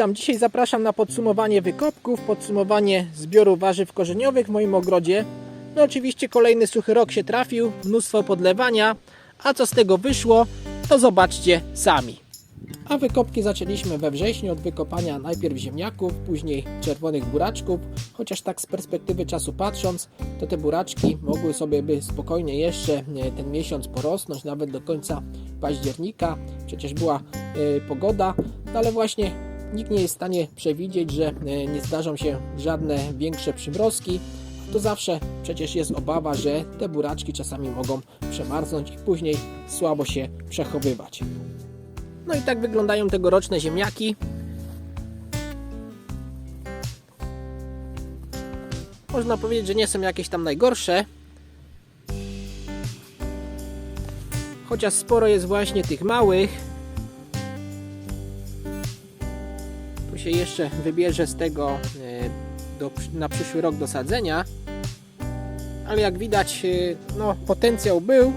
witam. Dzisiaj zapraszam na podsumowanie wykopków, podsumowanie zbioru warzyw korzeniowych w moim ogrodzie. No oczywiście kolejny suchy rok się trafił, mnóstwo podlewania, a co z tego wyszło, to zobaczcie sami. A wykopki zaczęliśmy we wrześniu od wykopania najpierw ziemniaków, później czerwonych buraczków, chociaż tak z perspektywy czasu patrząc, to te buraczki mogły sobie by spokojnie jeszcze e, ten miesiąc porosnąć, nawet do końca października, przecież była e, pogoda, no ale właśnie nikt nie jest w stanie przewidzieć, że e, nie zdarzą się żadne większe przymrozki, to zawsze przecież jest obawa, że te buraczki czasami mogą przemarznąć i później słabo się przechowywać. No i tak wyglądają tegoroczne ziemniaki. Można powiedzieć, że nie są jakieś tam najgorsze. Chociaż sporo jest właśnie tych małych. Się jeszcze wybierze z tego e, do, na przyszły rok do sadzenia. Ale jak widać, e, no, potencjał był.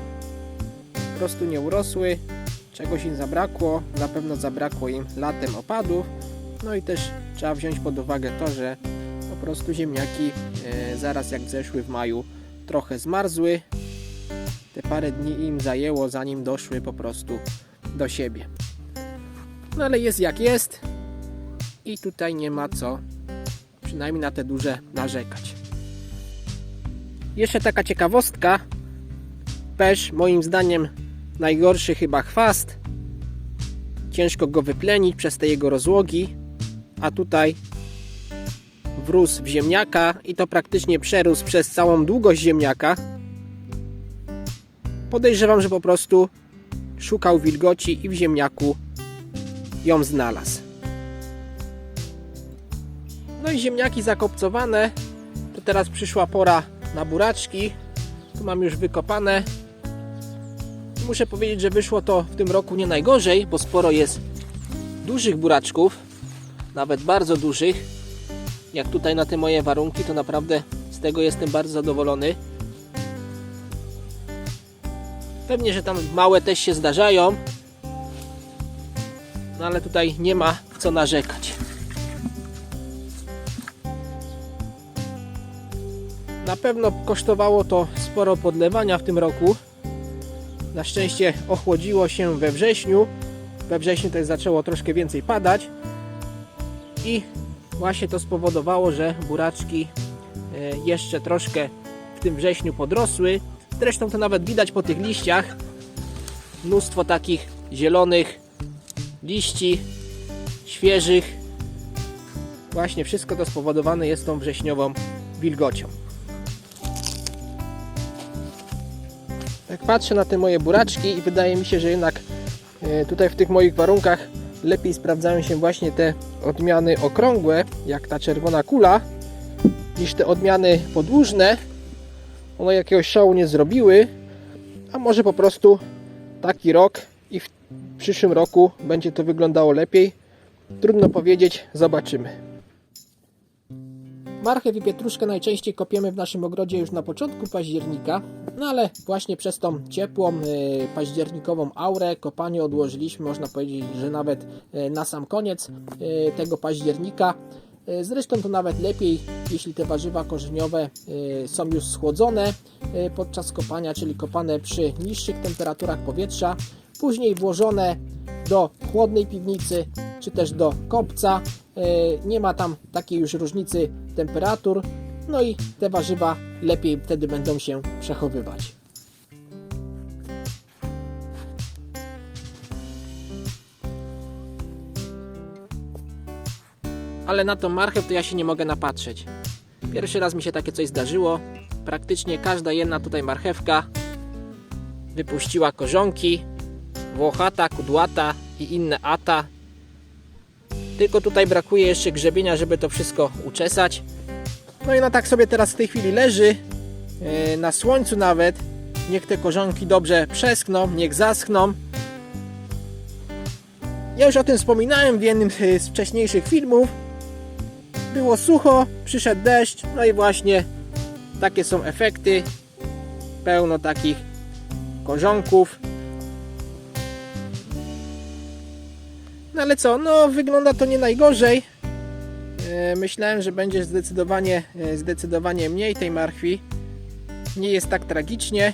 Po prostu nie urosły czegoś im zabrakło, na pewno zabrakło im latem opadów, no i też trzeba wziąć pod uwagę to, że po prostu ziemniaki e, zaraz jak zeszły w maju trochę zmarzły, te parę dni im zajęło zanim doszły po prostu do siebie. No ale jest jak jest i tutaj nie ma co przynajmniej na te duże narzekać. Jeszcze taka ciekawostka, pesz moim zdaniem najgorszy chyba chwast. Ciężko go wyplenić przez te jego rozłogi, a tutaj wrósł w ziemniaka i to praktycznie przerósł przez całą długość ziemniaka. Podejrzewam, że po prostu szukał wilgoci i w ziemniaku ją znalazł. No i ziemniaki zakopcowane. To teraz przyszła pora na buraczki. Tu mam już wykopane Muszę powiedzieć, że wyszło to w tym roku nie najgorzej, bo sporo jest dużych buraczków, nawet bardzo dużych. Jak tutaj na te moje warunki, to naprawdę z tego jestem bardzo zadowolony. Pewnie, że tam małe też się zdarzają, no ale tutaj nie ma co narzekać. Pewno kosztowało to sporo podlewania w tym roku. Na szczęście ochłodziło się we wrześniu. We wrześniu też zaczęło troszkę więcej padać. I właśnie to spowodowało, że buraczki e, jeszcze troszkę w tym wrześniu podrosły. Zresztą to nawet widać po tych liściach. Mnóstwo takich zielonych liści, świeżych. Właśnie wszystko to spowodowane jest tą wrześniową wilgocią. Tak patrzę na te moje buraczki i wydaje mi się, że jednak e, tutaj w tych moich warunkach lepiej sprawdzają się właśnie te odmiany okrągłe, jak ta czerwona kula, niż te odmiany podłużne. One jakiegoś szału nie zrobiły, a może po prostu taki rok i w przyszłym roku będzie to wyglądało lepiej. Trudno powiedzieć, zobaczymy. Marchew i pietruszkę najczęściej kopiemy w naszym ogrodzie już na początku października, no ale właśnie przez tą ciepłą e, październikową aurę kopanie odłożyliśmy, można powiedzieć, że nawet e, na sam koniec e, tego października. Zresztą to nawet lepiej, jeśli te warzywa korzeniowe są już schłodzone podczas kopania, czyli kopane przy niższych temperaturach powietrza, później włożone do chłodnej piwnicy czy też do kopca. E, Nie ma tam takiej już różnicy temperatur, no i te warzywa lepiej wtedy będą się przechowywać. Ale na tą marchew to ja się nie mogę napatrzeć. Pierwszy raz mi się takie coś zdarzyło. Praktycznie każda jedna tutaj marchewka wypuściła korzonki, włochata, kudłata i inne ata. Tylko tutaj brakuje jeszcze grzebienia, żeby to wszystko uczesać. No i ona tak sobie teraz w tej chwili leży e, na słońcu nawet. Niech te korzonki dobrze przeskną, niech zaschną. Ja już o tym wspominałem w jednym e, z wcześniejszych filmów. Było sucho, przyszedł deszcz, no i właśnie takie są efekty. Pełno takich korzonków. No ale co, no wygląda to nie najgorzej. E, Myślałem, że będzie zdecydowanie, e, zdecydowanie mniej tej marchwi. Nie jest tak tragicznie.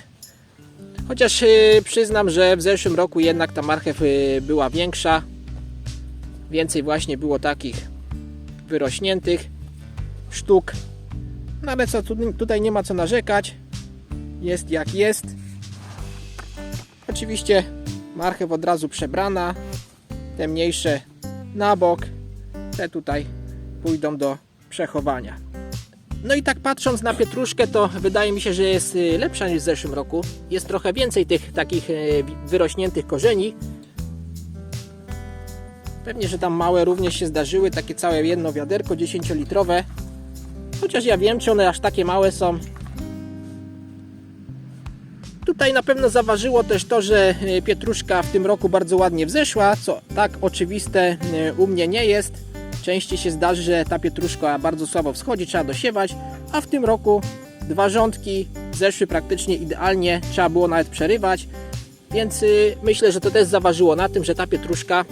Chociaż e, przyznam, że w zeszłym roku jednak ta marchew była większa. Więcej właśnie było takich wyrośniętych sztuk. No ale co, tu- tutaj nie ma co narzekać. Jest jak jest. Oczywiście marchew od razu przebrana. Te mniejsze na bok. Te tutaj pójdą do przechowania. No i tak patrząc na pietruszkę, to wydaje mi się, że jest y, lepsza niż w zeszłym roku. Jest trochę więcej tych takich y, wyrośniętych korzeni. Pewnie, że tam małe również się zdarzyły, takie całe jedno wiaderko 10-litrowe. Chociaż ja wiem, czy one aż takie małe są. Tutaj na pewno zaważyło też to, że y, pietruszka w tym roku bardzo ładnie wzeszła, co tak oczywiste y, u mnie nie jest. Częściej się zdarzy, że ta pietruszka bardzo słabo wschodzi, trzeba dosiewać, a w tym roku dwa rządki zeszły praktycznie idealnie, trzeba było nawet przerywać. Więc y, myślę, że to też zaważyło na tym, że ta pietruszka,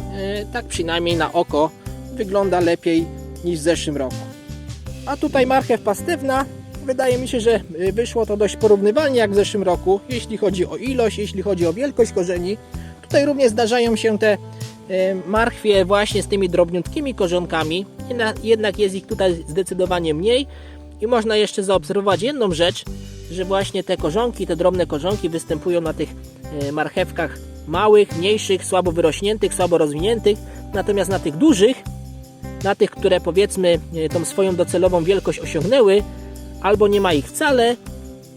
tak przynajmniej na oko, wygląda lepiej niż w zeszłym roku. A tutaj marchew pastewna. Wydaje mi się, że y, wyszło to dość porównywalnie jak w zeszłym roku, jeśli chodzi o ilość, jeśli chodzi o wielkość korzeni. Tutaj również zdarzają się te y, marchwie właśnie z tymi drobniutkimi korzonkami, Jedna- jednak jest ich tutaj zdecydowanie mniej. I można jeszcze zaobserwować jedną rzecz, że właśnie te korzonki, te drobne korzonki występują na tych y, marchewkach małych, mniejszych, słabo wyrośniętych, słabo rozwiniętych, natomiast na tych dużych na tych, które powiedzmy tą swoją docelową wielkość osiągnęły, albo nie ma ich wcale,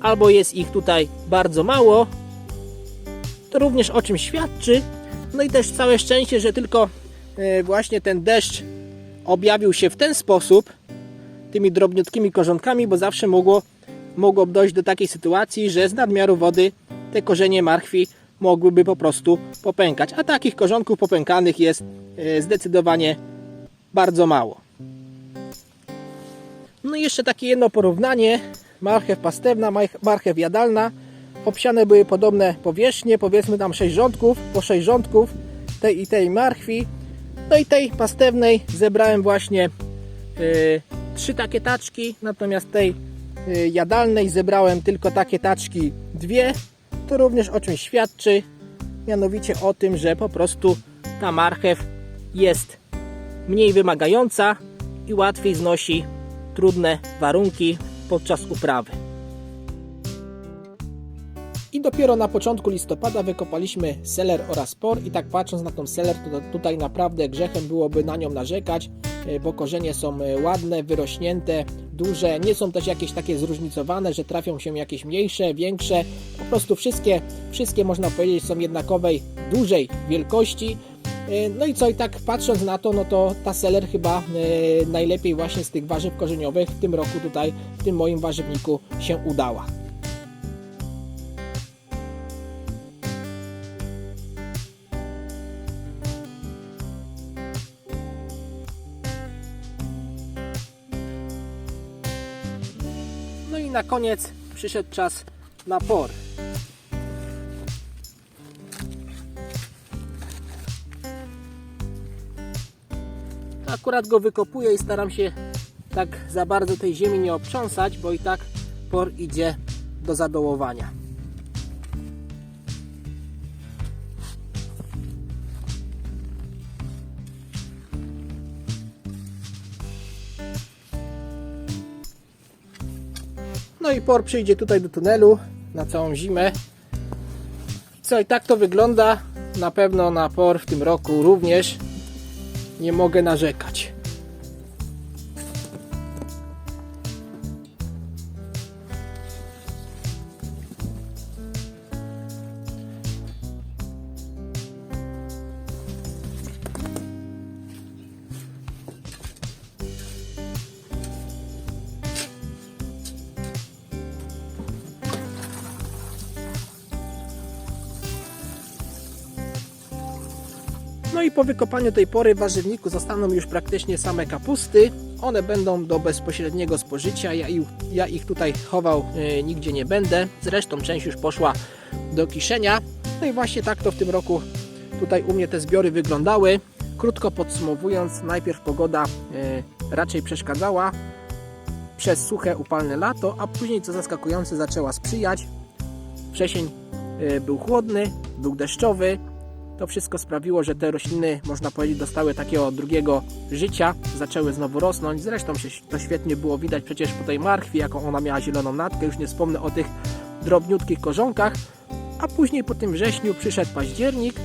albo jest ich tutaj bardzo mało. To również o czym świadczy. No i też całe szczęście, że tylko e, właśnie ten deszcz objawił się w ten sposób, tymi drobniutkimi korzonkami, bo zawsze mogło, mogło dojść do takiej sytuacji, że z nadmiaru wody te korzenie marchwi mogłyby po prostu popękać. A takich korzonków popękanych jest e, zdecydowanie bardzo mało. No i jeszcze takie jedno porównanie. Marchew pastewna, marchew jadalna. Obsiane były podobne powierzchnie, powiedzmy tam 6 rządków, po 6 rządków tej i tej marchwi. No i tej pastewnej zebrałem właśnie y, trzy takie taczki, natomiast tej y, jadalnej zebrałem tylko takie taczki dwie. To również o czymś świadczy, mianowicie o tym, że po prostu ta marchew jest mniej wymagająca i łatwiej znosi trudne warunki podczas uprawy. I dopiero na początku listopada wykopaliśmy seler oraz por i tak patrząc na tą seler, to tutaj naprawdę grzechem byłoby na nią narzekać, e, bo korzenie są e, ładne, wyrośnięte, duże, nie są też jakieś takie zróżnicowane, że trafią się jakieś mniejsze, większe, po prostu wszystkie, wszystkie można powiedzieć są jednakowej, dużej wielkości, No i co, i tak patrząc na to, no to ta seler chyba e, najlepiej właśnie z tych warzyw korzeniowych w tym roku tutaj, w tym moim warzywniku się udała. No i na koniec przyszedł czas na por. Akurat go wykopuję i staram się tak za bardzo tej ziemi nie obtrząsać, bo i tak por idzie do zadołowania. No i por przyjdzie tutaj do tunelu na całą zimę. Co i tak to wygląda. Na pewno na por w tym roku również nie mogę narzekać. No i po wykopaniu tej pory w warzywniku zostaną już praktycznie same kapusty. One będą do bezpośredniego spożycia. Ja ich, ja ich tutaj chował e, nigdzie nie będę. Zresztą część już poszła do kiszenia. No i właśnie tak to w tym roku tutaj u mnie te zbiory wyglądały. Krótko podsumowując, najpierw pogoda e, raczej przeszkadzała przez suche, upalne lato, a później, co zaskakujące, zaczęła sprzyjać. Wrzesień e, był chłodny, był deszczowy. To wszystko sprawiło, że te rośliny, można powiedzieć, dostały takiego drugiego życia, zaczęły znowu rosnąć. Zresztą się to świetnie było widać przecież po tej marchwi, jaką ona miała zieloną natkę. Już nie wspomnę o tych drobniutkich korzonkach. A później po tym wrześniu przyszedł październik.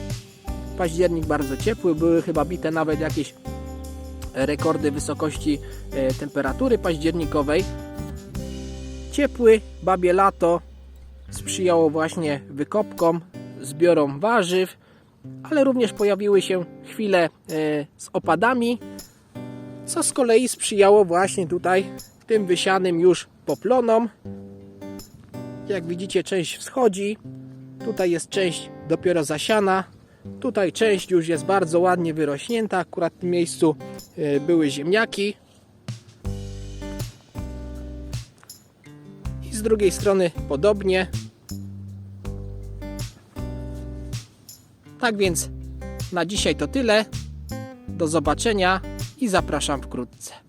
Październik bardzo ciepły, były chyba bite nawet jakieś rekordy wysokości e, temperatury październikowej. Ciepły, babie lato sprzyjało właśnie wykopkom, zbiorom warzyw, ale również pojawiły się chwile e, z opadami, co z kolei sprzyjało właśnie tutaj tym wysianym już poplonom. Jak widzicie, część wschodzi, tutaj jest część dopiero zasiana, tutaj część już jest bardzo ładnie wyrośnięta. Akurat w tym miejscu e, były ziemniaki. I z drugiej strony podobnie. Tak więc na dzisiaj to tyle. Do zobaczenia i zapraszam wkrótce.